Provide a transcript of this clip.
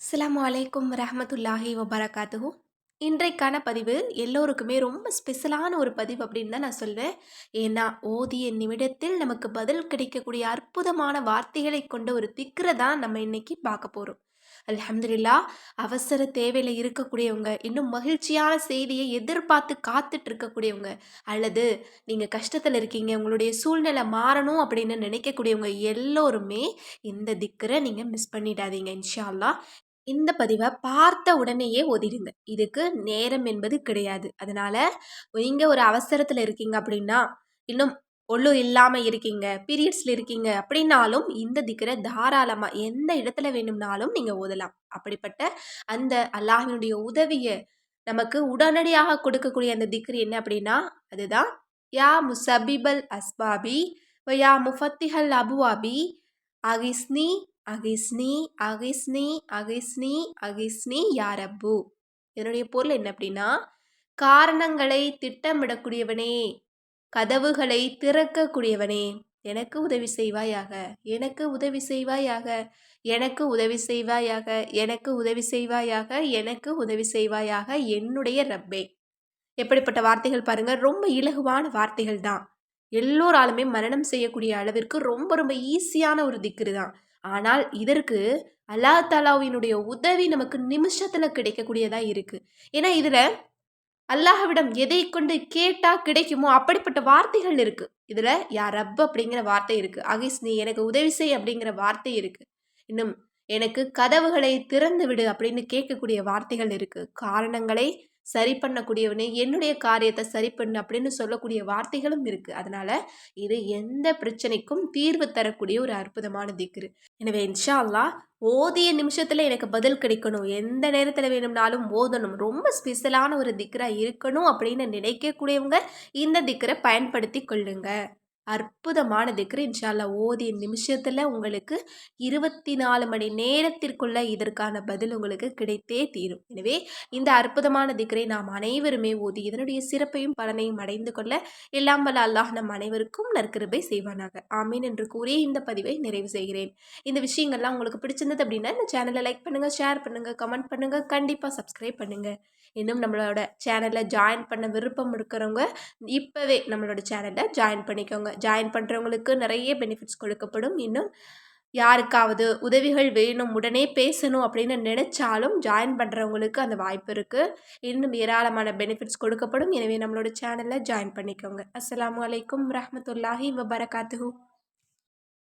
அஸ்லாம் வலைக்கும் ரஹமத்துல்லாஹி வபரகாத்துஹு. இன்றைக்கான பதிவு எல்லோருக்குமே ரொம்ப ஸ்பெஷலான ஒரு பதிவு அப்படின்னு தான் நான் சொல்வேன். ஏன்னா ஓதிய நிமிடத்தில் நமக்கு பதில் கிடைக்கக்கூடிய அற்புதமான வார்த்தைகளை கொண்ட ஒரு திக்கரை தான் நம்ம இன்னைக்கு பார்க்க போகிறோம் அலமதுல்லா அவசர தேவையில் இருக்கக்கூடியவங்க இன்னும் மகிழ்ச்சியான செய்தியை எதிர்பார்த்து காத்துட்டு இருக்கக்கூடியவங்க அல்லது நீங்கள் கஷ்டத்தில் இருக்கீங்க உங்களுடைய சூழ்நிலை மாறணும் அப்படின்னு நினைக்கக்கூடியவங்க எல்லோருமே இந்த திக்கரை நீங்கள் மிஸ் பண்ணிடாதீங்க இன்ஷா அல்லாஹ் இந்த பதிவை பார்த்த உடனேயே ஓதிடுங்க இதுக்கு நேரம் என்பது கிடையாது. அதனால நீங்க ஒரு அவசரத்தில் இருக்கீங்க அப்படின்னா இன்னும் ஒழு இல்லாமல் இருக்கீங்க பீரியட்ஸில் இருக்கீங்க அப்படின்னாலும் இந்த திக்கரை தாராளமாக எந்த இடத்துல வேணும்னாலும் நீங்கள் ஓதலாம். அப்படிப்பட்ட அந்த அல்லாஹினுடைய உதவியை நமக்கு உடனடியாக கொடுக்கக்கூடிய அந்த திக்ரு என்ன அப்படின்னா அதுதான் யா முசபிபல் அஸ்பாபி யா முஃபத்திஹல் அபுவாபி அகிஸ்னி அகிஸ்னி அகிஸ்னி அகிஸ்னி அகிஸ்னி யாரப்பு. என்னுடைய பொருள் என்ன அப்படின்னா காரணங்களை திட்டமிடக்கூடியவனே கதவுகளை திறக்கக்கூடியவனே எனக்கு உதவி செய்வாயாக எனக்கு உதவி செய்வாயாக எனக்கு உதவி செய்வாயாக எனக்கு உதவி செய்வாயாக எனக்கு உதவி செய்வாயாக என்னுடைய ரப்பே. எப்படிப்பட்ட வார்த்தைகள் பாருங்க ரொம்ப இலகுவான வார்த்தைகள் தான். எல்லோராலுமே மரணம் செய்யக்கூடிய அளவிற்கு ரொம்ப ரொம்ப ஈஸியான ஒரு திக்ரு தான். ஆனால் இதற்கு அல்லா தாலாவினுடைய உதவி நமக்கு நிமிஷத்தில் கிடைக்கக்கூடியதாக இருக்குது ஏன்னா இதில் அல்லாஹ்விடம் எதை கொண்டு கேட்டால் கிடைக்குமோ அப்படிப்பட்ட வார்த்தைகள் இருக்குது இதில் யார் ரப் அப்படிங்கிற வார்த்தை இருக்குது அகிஸ் நீ எனக்கு உதவி செய் அப்படிங்கிற வார்த்தை இருக்குது இன்னும் எனக்கு கதவுகளை திறந்து விடு அப்படின்னு கேட்கக்கூடிய வார்த்தைகள் இருக்குது காரணங்களை சரி பண்ணக்கூடியவனே என்னுடைய காரியத்தை சரி பண்ணு அப்படின்னு சொல்லக்கூடிய வார்த்தைகளும் இருக்குது அதனால் இது எந்த பிரச்சனைக்கும் தீர்வு தரக்கூடிய ஒரு அற்புதமான திக்ரு. எனவே இன்ஷா அல்லா ஓதிய நிமிஷத்தில் எனக்கு பதில் கிடைக்கணும். எந்த நேரத்தில் வேணும்னாலும் ஓதணும். ரொம்ப ஸ்பெஷலான ஒரு திக்ராக இருக்கணும் அப்படின்னு நினைக்கக்கூடியவங்க இந்த திக்கரை பயன்படுத்தி கொள்ளுங்கள் அற்புதமான திக்ரு இன்ஷால்லா ஓதிய நிமிஷத்தில் உங்களுக்கு இருபத்தி நாலு மணி நேரத்திற்குள்ள இதற்கான பதில் உங்களுக்கு கிடைத்தே தீரும். எனவே இந்த அற்புதமான திக்ரை நாம் அனைவருமே ஓதி இதனுடைய சிறப்பையும் பலனையும் அடைந்து கொள்ள எல்லாம் வல்ல அல்லாஹ் நம் அனைவருக்கும் நற்கிருபை செய்வானாக. ஆமீன் என்று கூறிய இந்த பதிவை நிறைவு செய்கிறேன். இந்த விஷயங்கள்லாம் உங்களுக்கு பிடிச்சிருந்தது அப்படின்னா இந்த சேனலை லைக் பண்ணுங்கள் ஷேர் பண்ணுங்கள் கமெண்ட் பண்ணுங்கள் கண்டிப்பாக சப்ஸ்கிரைப் பண்ணுங்கள் இன்னும் நம்மளோட சேனலில் ஜாயின் பண்ண விருப்பம் இருக்கிறவங்க இப்போவே நம்மளோட சேனலில் ஜாயின் பண்ணிக்கோங்க. ஜாயின் பண்ணுறவங்களுக்கு நிறைய பெனிஃபிட்ஸ் கொடுக்கப்படும். இன்னும் யாருக்காவது உதவிகள் வேணும் உடனே பேசணும் அப்படின்னு நினச்சாலும் ஜாயின் பண்ணுறவங்களுக்கு அந்த வாய்ப்பு இருக்குது இன்னும் ஏராளமான பெனிஃபிட்ஸ் கொடுக்கப்படும். எனவே நம்மளோட சேனலில் ஜாயின் பண்ணிக்கோங்க. அஸ்லாம் வலைக்கம் ரஹமத்துல்லாஹி வபரகாத்து